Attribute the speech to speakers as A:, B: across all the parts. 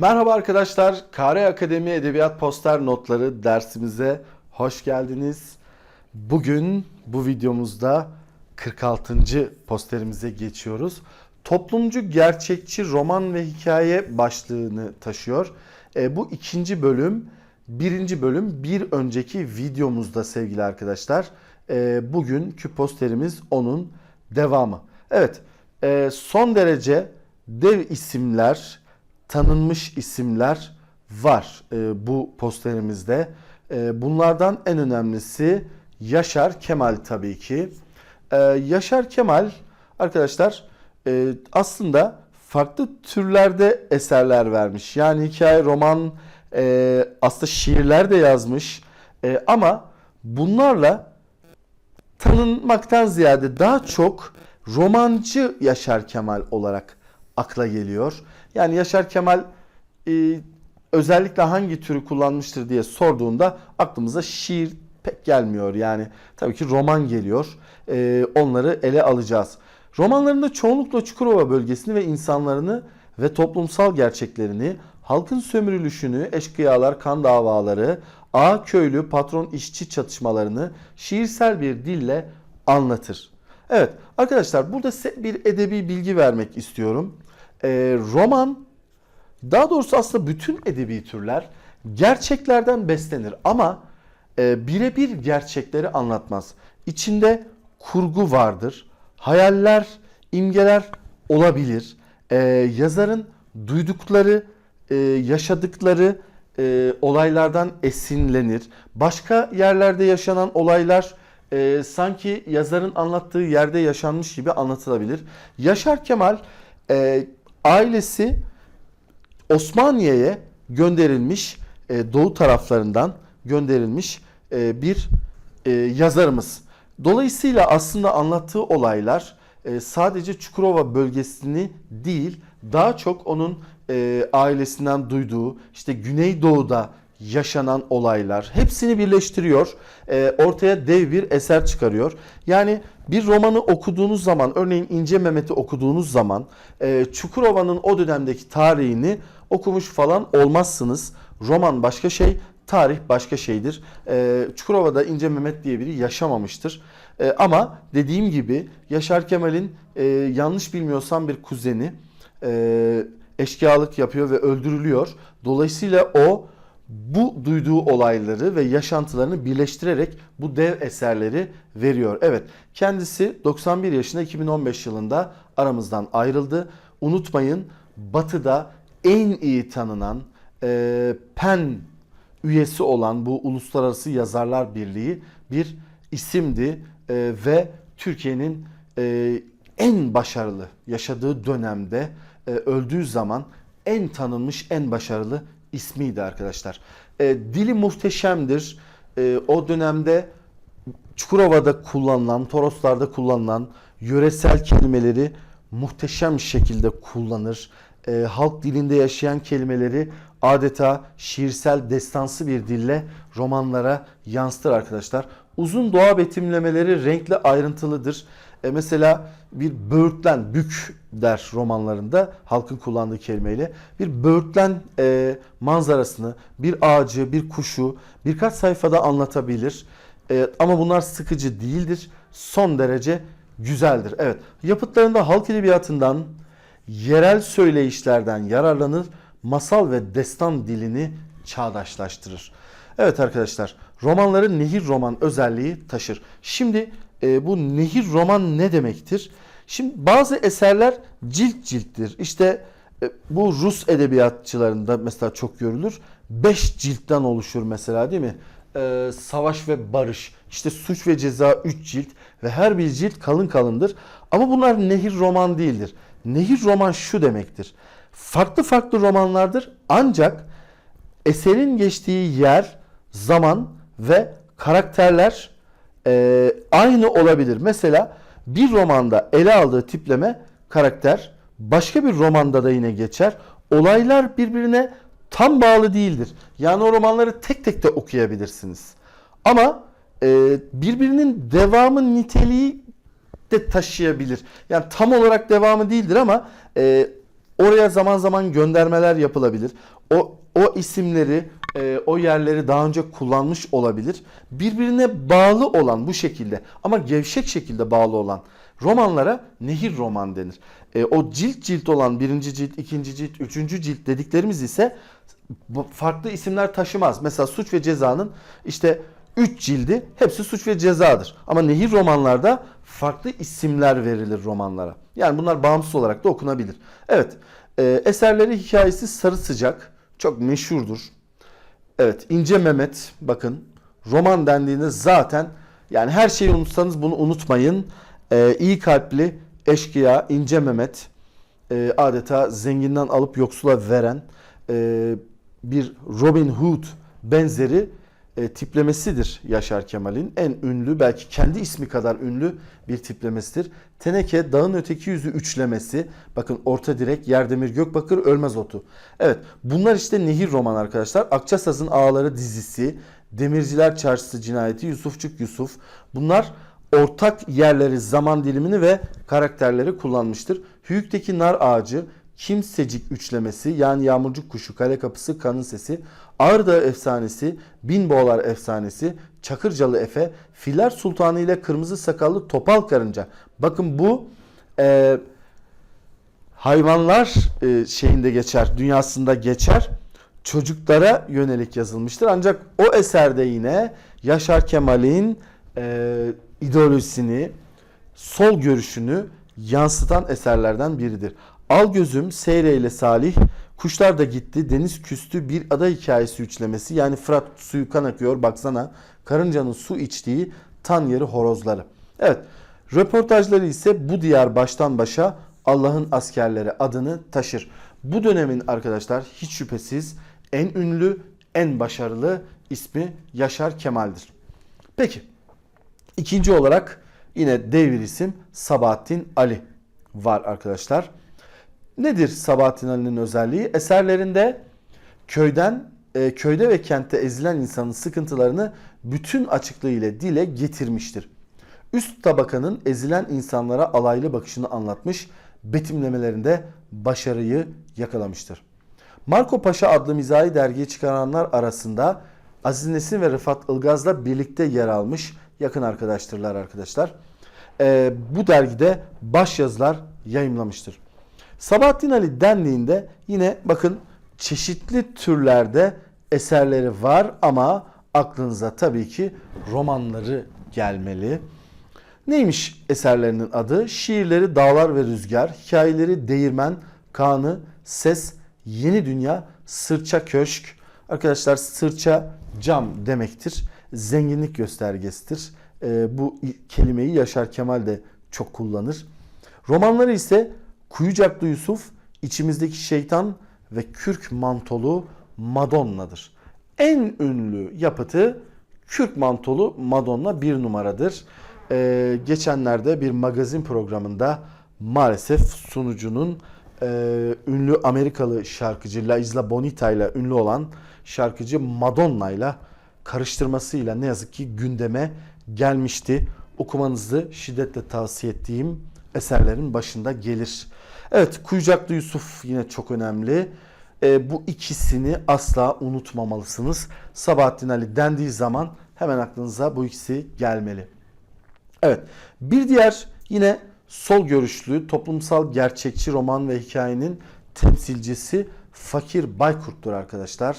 A: Merhaba arkadaşlar, Kare Akademi Edebiyat Poster Notları dersimize hoş geldiniz. Bugün bu videomuzda 46. posterimize geçiyoruz. Toplumcu gerçekçi roman ve hikaye başlığını taşıyor. E, bu ikinci bölüm, birinci bölüm bir önceki videomuzda sevgili arkadaşlar. E, bugünkü posterimiz onun devamı. Evet, e, son derece dev isimler, tanınmış isimler var e, bu posterimizde. E, bunlardan en önemlisi Yaşar Kemal tabii ki. E, Yaşar Kemal arkadaşlar e, aslında farklı türlerde eserler vermiş. Yani hikaye, roman, e, aslında şiirler de yazmış. E, ama bunlarla tanınmaktan ziyade daha çok romancı Yaşar Kemal olarak akla geliyor. Yani Yaşar Kemal e, özellikle hangi türü kullanmıştır diye sorduğunda aklımıza şiir pek gelmiyor. Yani tabii ki roman geliyor. E, onları ele alacağız. Romanlarında çoğunlukla Çukurova bölgesini ve insanlarını ve toplumsal gerçeklerini, halkın sömürülüşünü, eşkıyalar, kan davaları, ağa köylü, patron işçi çatışmalarını şiirsel bir dille anlatır. Evet arkadaşlar burada size bir edebi bilgi vermek istiyorum. Ee, roman daha doğrusu aslında bütün edebi türler gerçeklerden beslenir ama e, birebir gerçekleri anlatmaz. İçinde kurgu vardır, hayaller, imgeler olabilir. Ee, yazarın duydukları, e, yaşadıkları e, olaylardan esinlenir. Başka yerlerde yaşanan olaylar e, sanki yazarın anlattığı yerde yaşanmış gibi anlatılabilir. Yaşar Kemal e, ailesi Osmaniye'ye gönderilmiş, e, doğu taraflarından gönderilmiş e, bir e, yazarımız. Dolayısıyla aslında anlattığı olaylar e, sadece Çukurova bölgesini değil, daha çok onun e, ailesinden duyduğu, işte Güneydoğu'da yaşanan olaylar hepsini birleştiriyor. E, ortaya dev bir eser çıkarıyor. Yani bir romanı okuduğunuz zaman örneğin İnce Mehmet'i okuduğunuz zaman e, Çukurova'nın o dönemdeki tarihini okumuş falan olmazsınız. Roman başka şey, tarih başka şeydir. E, Çukurova'da İnce Mehmet diye biri yaşamamıştır. E, ama dediğim gibi Yaşar Kemal'in e, yanlış bilmiyorsam bir kuzeni e, eşkıyalık yapıyor ve öldürülüyor. Dolayısıyla o bu duyduğu olayları ve yaşantılarını birleştirerek bu dev eserleri veriyor. Evet kendisi 91 yaşında 2015 yılında aramızdan ayrıldı. Unutmayın Batı'da en iyi tanınan e, PEN üyesi olan bu Uluslararası Yazarlar Birliği bir isimdi e, ve Türkiye'nin e, en başarılı yaşadığı dönemde e, öldüğü zaman en tanınmış, en başarılı ismiydi arkadaşlar. E, dili muhteşemdir. E, o dönemde Çukurova'da kullanılan, Toroslar'da kullanılan yöresel kelimeleri muhteşem şekilde kullanır. E, halk dilinde yaşayan kelimeleri adeta şiirsel, destansı bir dille romanlara yansıtır arkadaşlar. Uzun doğa betimlemeleri renkli ayrıntılıdır. E mesela bir böğürtlen, bük der romanlarında halkın kullandığı kelimeyle. Bir böğürtlen e, manzarasını, bir ağacı, bir kuşu birkaç sayfada anlatabilir. E, ama bunlar sıkıcı değildir. Son derece güzeldir. Evet, yapıtlarında halk edebiyatından, yerel söyleyişlerden yararlanır, masal ve destan dilini çağdaşlaştırır. Evet arkadaşlar, romanların nehir roman özelliği taşır. Şimdi e, bu nehir roman ne demektir? Şimdi bazı eserler cilt cilttir. İşte e, bu Rus edebiyatçılarında mesela çok görülür. Beş ciltten oluşur mesela değil mi? E, Savaş ve Barış, işte Suç ve Ceza 3 cilt ve her bir cilt kalın kalındır. Ama bunlar nehir roman değildir. Nehir roman şu demektir. Farklı farklı romanlardır ancak eserin geçtiği yer, zaman ve karakterler e, aynı olabilir. Mesela bir romanda ele aldığı tipleme karakter başka bir romanda da yine geçer. Olaylar birbirine tam bağlı değildir. Yani o romanları tek tek de okuyabilirsiniz. Ama e, birbirinin devamı niteliği de taşıyabilir. Yani tam olarak devamı değildir ama e, Oraya zaman zaman göndermeler yapılabilir. O o isimleri, e, o yerleri daha önce kullanmış olabilir. Birbirine bağlı olan bu şekilde ama gevşek şekilde bağlı olan romanlara nehir roman denir. E, o cilt cilt olan birinci cilt, ikinci cilt, üçüncü cilt dediklerimiz ise farklı isimler taşımaz. Mesela suç ve cezanın işte 3 cildi hepsi suç ve cezadır. Ama nehir romanlarda farklı isimler verilir romanlara. Yani bunlar bağımsız olarak da okunabilir. Evet e, eserleri hikayesi Sarı Sıcak çok meşhurdur. Evet İnce Mehmet bakın roman dendiğinde zaten yani her şeyi unutsanız bunu unutmayın. E, iyi kalpli eşkıya İnce Mehmet e, adeta zenginden alıp yoksula veren e, bir Robin Hood benzeri e, tiplemesidir Yaşar Kemal'in. En ünlü belki kendi ismi kadar ünlü bir tiplemesidir. Teneke dağın öteki yüzü üçlemesi. Bakın orta direk Yerdemir Gökbakır Ölmez Otu. Evet bunlar işte nehir roman arkadaşlar. Akçasaz'ın Ağaları dizisi. Demirciler Çarşısı cinayeti Yusufçuk Yusuf. Bunlar ortak yerleri, zaman dilimini ve karakterleri kullanmıştır. Hüyük'teki nar ağacı, Kimsecik üçlemesi yani Yağmurcuk kuşu, Kale kapısı, Kanın sesi, Ağrıdağı efsanesi, Binboğlar efsanesi, Çakırcalı Efe, Filler Sultanı ile Kırmızı Sakallı Topal Karınca. Bakın bu e, hayvanlar e, şeyinde geçer, dünyasında geçer. Çocuklara yönelik yazılmıştır. Ancak o eserde yine Yaşar Kemal'in e, ideolojisini, sol görüşünü yansıtan eserlerden biridir. Al gözüm, Seyre ile Salih, Kuşlar da gitti, deniz küstü, bir ada hikayesi üçlemesi. Yani Fırat suyu kan akıyor baksana. Karıncanın su içtiği tan yeri horozları. Evet, röportajları ise bu diyar baştan başa Allah'ın askerleri adını taşır. Bu dönemin arkadaşlar hiç şüphesiz en ünlü, en başarılı ismi Yaşar Kemal'dir. Peki, ikinci olarak yine dev bir isim Sabahattin Ali var arkadaşlar. Nedir Sabahattin Ali'nin özelliği? Eserlerinde köyden, e, köyde ve kentte ezilen insanın sıkıntılarını bütün açıklığıyla dile getirmiştir. Üst tabakanın ezilen insanlara alaylı bakışını anlatmış, betimlemelerinde başarıyı yakalamıştır. Marco Paşa adlı mizahi dergiyi çıkaranlar arasında Aziz Nesin ve Rıfat Ilgaz'la birlikte yer almış yakın arkadaştırlar arkadaşlar. E, bu dergide başyazılar yayımlamıştır. Sabahattin Ali dendiğinde yine bakın çeşitli türlerde eserleri var ama aklınıza tabii ki romanları gelmeli. Neymiş eserlerinin adı? Şiirleri Dağlar ve Rüzgar, hikayeleri Değirmen, Kanı, Ses, Yeni Dünya, Sırça Köşk. Arkadaşlar sırça cam demektir. Zenginlik göstergesidir. Ee, bu kelimeyi Yaşar Kemal de çok kullanır. Romanları ise Kuyucaklı Yusuf, içimizdeki şeytan ve kürk mantolu Madonna'dır. En ünlü yapıtı kürk mantolu Madonna bir numaradır. Ee, geçenlerde bir magazin programında maalesef sunucunun e, ünlü Amerikalı şarkıcı La Isla Bonita ile ünlü olan şarkıcı Madonna ile karıştırmasıyla ne yazık ki gündeme gelmişti. Okumanızı şiddetle tavsiye ettiğim eserlerin başında gelir. Evet Kuyucaklı Yusuf yine çok önemli. E, bu ikisini asla unutmamalısınız. Sabahattin Ali dendiği zaman hemen aklınıza bu ikisi gelmeli. Evet bir diğer yine sol görüşlü toplumsal gerçekçi roman ve hikayenin temsilcisi Fakir Baykurt'tur arkadaşlar.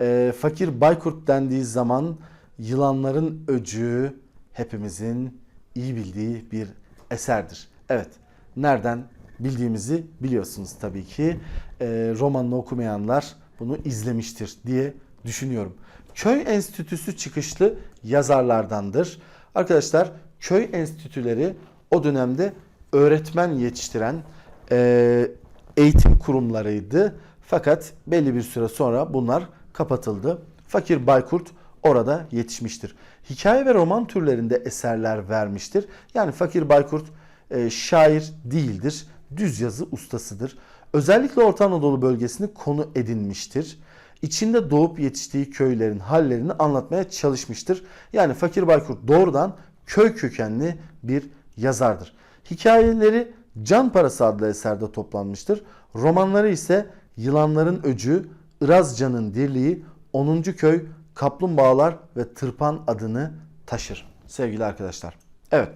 A: E, Fakir Baykurt dendiği zaman yılanların öcüğü hepimizin iyi bildiği bir eserdir. Evet nereden bildiğimizi biliyorsunuz tabii ki. E, romanını okumayanlar bunu izlemiştir diye düşünüyorum. Köy Enstitüsü çıkışlı yazarlardandır. Arkadaşlar köy enstitüleri o dönemde öğretmen yetiştiren e, eğitim kurumlarıydı. Fakat belli bir süre sonra bunlar kapatıldı. Fakir Baykurt orada yetişmiştir. Hikaye ve roman türlerinde eserler vermiştir. Yani Fakir Baykurt e, şair değildir düz yazı ustasıdır. Özellikle Orta Anadolu bölgesini konu edinmiştir. İçinde doğup yetiştiği köylerin hallerini anlatmaya çalışmıştır. Yani Fakir Baykurt doğrudan köy kökenli bir yazardır. Hikayeleri Can Parası adlı eserde toplanmıştır. Romanları ise Yılanların Öcü, Irazcan'ın Dirliği, 10. Köy, Kaplumbağalar ve Tırpan adını taşır sevgili arkadaşlar. Evet.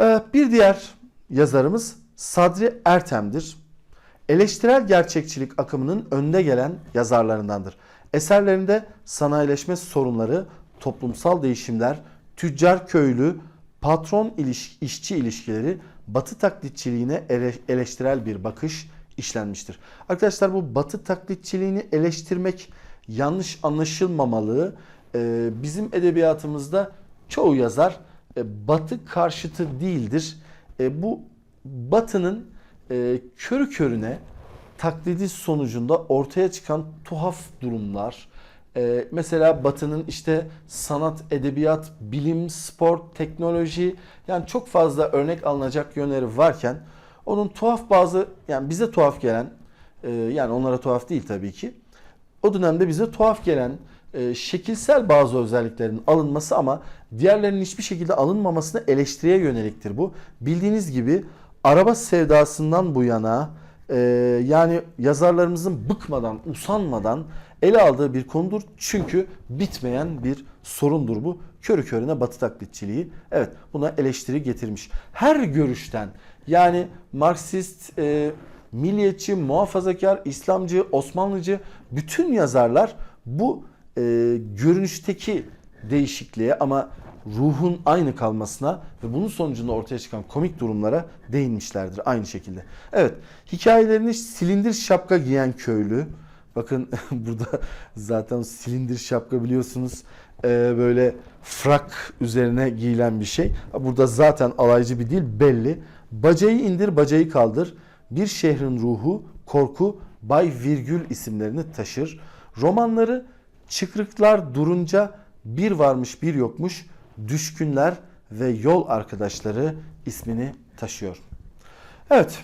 A: Ee, Bir diğer yazarımız Sadri Ertem'dir. Eleştirel gerçekçilik akımının önde gelen yazarlarındandır. Eserlerinde sanayileşme sorunları, toplumsal değişimler, tüccar köylü, patron işçi ilişkileri, batı taklitçiliğine ele- eleştirel bir bakış işlenmiştir. Arkadaşlar bu batı taklitçiliğini eleştirmek yanlış anlaşılmamalı. Ee, bizim edebiyatımızda çoğu yazar e, batı karşıtı değildir. E, bu batının e, körü körüne taklidi sonucunda ortaya çıkan tuhaf durumlar. e, mesela Batı'nın işte sanat, edebiyat, bilim, spor, teknoloji yani çok fazla örnek alınacak yönleri varken onun tuhaf bazı yani bize tuhaf gelen e, yani onlara tuhaf değil tabii ki. O dönemde bize tuhaf gelen e, şekilsel bazı özelliklerin alınması ama diğerlerinin hiçbir şekilde alınmamasına eleştiriye yöneliktir bu. Bildiğiniz gibi araba sevdasından bu yana e, yani yazarlarımızın bıkmadan, usanmadan ele aldığı bir konudur. Çünkü bitmeyen bir sorundur bu. Körü körüne batı taklitçiliği. Evet buna eleştiri getirmiş. Her görüşten yani Marksist, e, milliyetçi, muhafazakar, İslamcı, Osmanlıcı bütün yazarlar bu e, görünüşteki değişikliğe ama ruhun aynı kalmasına ve bunun sonucunda ortaya çıkan komik durumlara değinmişlerdir aynı şekilde. Evet, hikayelerini silindir şapka giyen köylü. Bakın burada zaten silindir şapka biliyorsunuz e, böyle frak üzerine giyilen bir şey. Burada zaten alaycı bir dil belli. Bacayı indir, bacayı kaldır. Bir şehrin ruhu, korku, Bay Virgül isimlerini taşır. Romanları çıkrıklar durunca bir varmış bir yokmuş, düşkünler ve yol arkadaşları ismini taşıyor. Evet,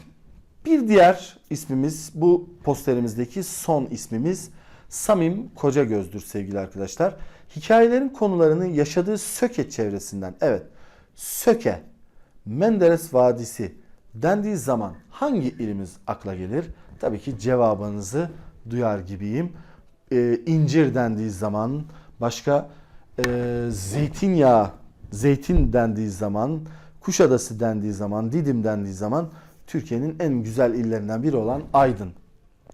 A: bir diğer ismimiz bu posterimizdeki son ismimiz Samim Kocagöz'dür sevgili arkadaşlar. Hikayelerin konularını yaşadığı Söke çevresinden, evet Söke, Menderes Vadisi dendiği zaman hangi ilimiz akla gelir? Tabii ki cevabınızı duyar gibiyim. Ee, incir dendiği zaman, başka e, zeytinyağı, zeytin dendiği zaman, Kuşadası dendiği zaman, Didim dendiği zaman Türkiye'nin en güzel illerinden biri olan Aydın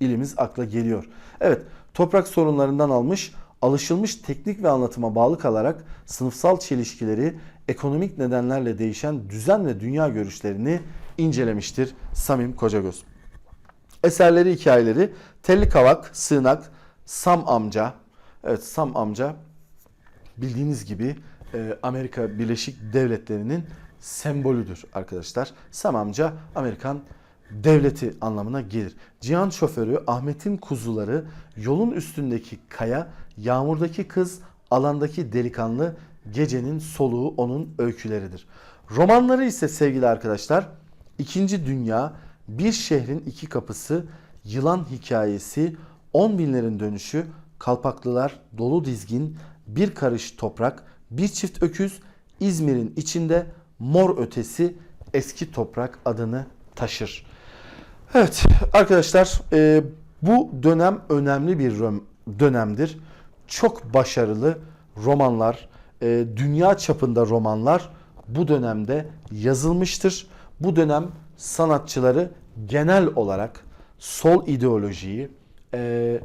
A: ilimiz akla geliyor. Evet, toprak sorunlarından almış, alışılmış teknik ve anlatıma bağlı kalarak sınıfsal çelişkileri, ekonomik nedenlerle değişen düzen ve dünya görüşlerini incelemiştir Samim Kocagöz. Eserleri, hikayeleri Telli Kavak, Sığınak, Sam Amca. Evet Sam Amca bildiğiniz gibi e, Amerika Birleşik Devletleri'nin sembolüdür arkadaşlar. Sam amca Amerikan devleti anlamına gelir. Cihan şoförü Ahmet'in kuzuları, yolun üstündeki kaya, yağmurdaki kız, alandaki delikanlı, gecenin soluğu onun öyküleridir. Romanları ise sevgili arkadaşlar, İkinci Dünya, Bir Şehrin iki Kapısı, Yılan Hikayesi, On Binlerin Dönüşü, Kalpaklılar, Dolu Dizgin, Bir Karış Toprak, Bir Çift Öküz, İzmir'in içinde Mor Ötesi, Eski Toprak adını taşır. Evet arkadaşlar e, bu dönem önemli bir dönemdir. Çok başarılı romanlar, e, dünya çapında romanlar bu dönemde yazılmıştır. Bu dönem sanatçıları genel olarak sol ideolojiyi, e,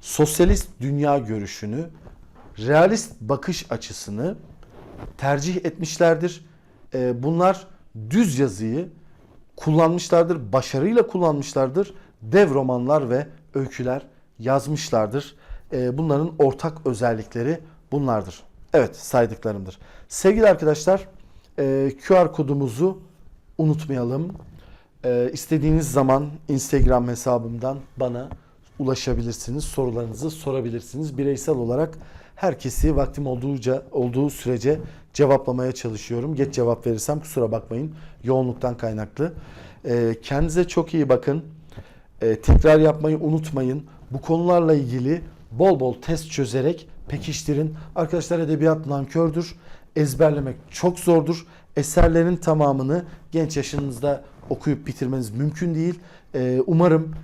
A: sosyalist dünya görüşünü, realist bakış açısını tercih etmişlerdir. E, bunlar düz yazıyı kullanmışlardır, başarıyla kullanmışlardır. Dev romanlar ve öyküler yazmışlardır. E, bunların ortak özellikleri bunlardır. Evet saydıklarımdır. Sevgili arkadaşlar e, QR kodumuzu unutmayalım. E, istediğiniz zaman Instagram hesabımdan bana ulaşabilirsiniz. Sorularınızı sorabilirsiniz. Bireysel olarak herkesi vaktim olduğuca olduğu sürece cevaplamaya çalışıyorum. Geç cevap verirsem kusura bakmayın. Yoğunluktan kaynaklı. E, kendinize çok iyi bakın. E, tekrar yapmayı unutmayın. Bu konularla ilgili bol bol test çözerek pekiştirin. Arkadaşlar edebiyat nankördür. Ezberlemek çok zordur. Eserlerin tamamını genç yaşınızda okuyup bitirmeniz mümkün değil. Ee, umarım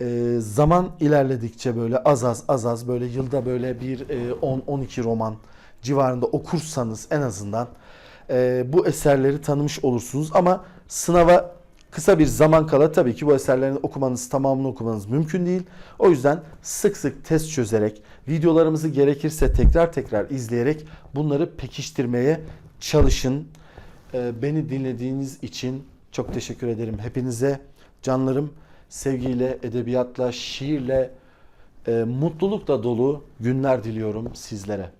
A: e, zaman ilerledikçe böyle az az az az böyle yılda böyle bir e, 10-12 roman civarında okursanız en azından e, bu eserleri tanımış olursunuz. Ama sınava kısa bir zaman kala tabii ki bu eserlerin okumanız, tamamını okumanız mümkün değil. O yüzden sık sık test çözerek, videolarımızı gerekirse tekrar tekrar izleyerek bunları pekiştirmeye çalışın. Ee, Beni dinlediğiniz için çok teşekkür ederim hepinize. Canlarım sevgiyle, edebiyatla, şiirle, e, mutlulukla dolu günler diliyorum sizlere.